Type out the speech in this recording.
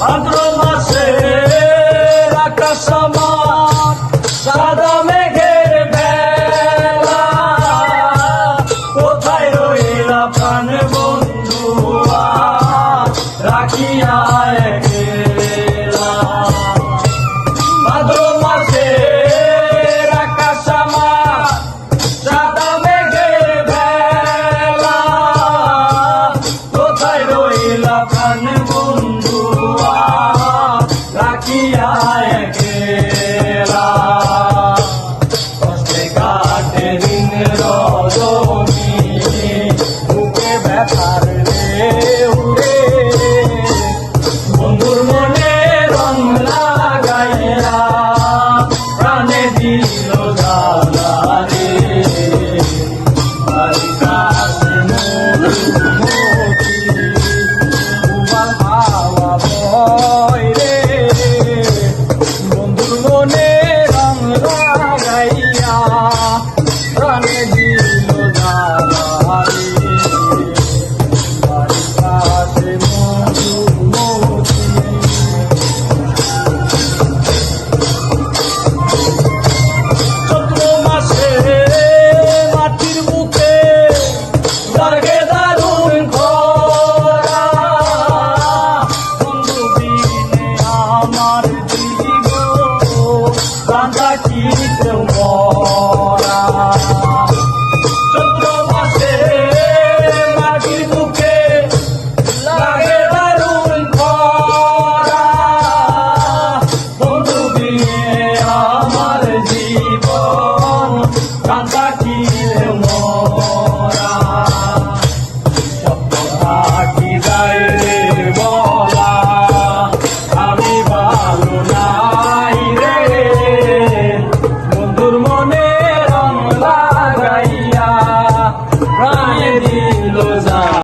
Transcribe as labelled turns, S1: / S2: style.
S1: ভাদ্র মাসে আকাশ সাদা মেঘের বেলা। কোথায় রইলা প্রাণ বন্ধু রাখিয়া I'm Nirvana Bhumi. চরণী বুকে ব্যথার আমার জীব কাঁদা কি তোমার?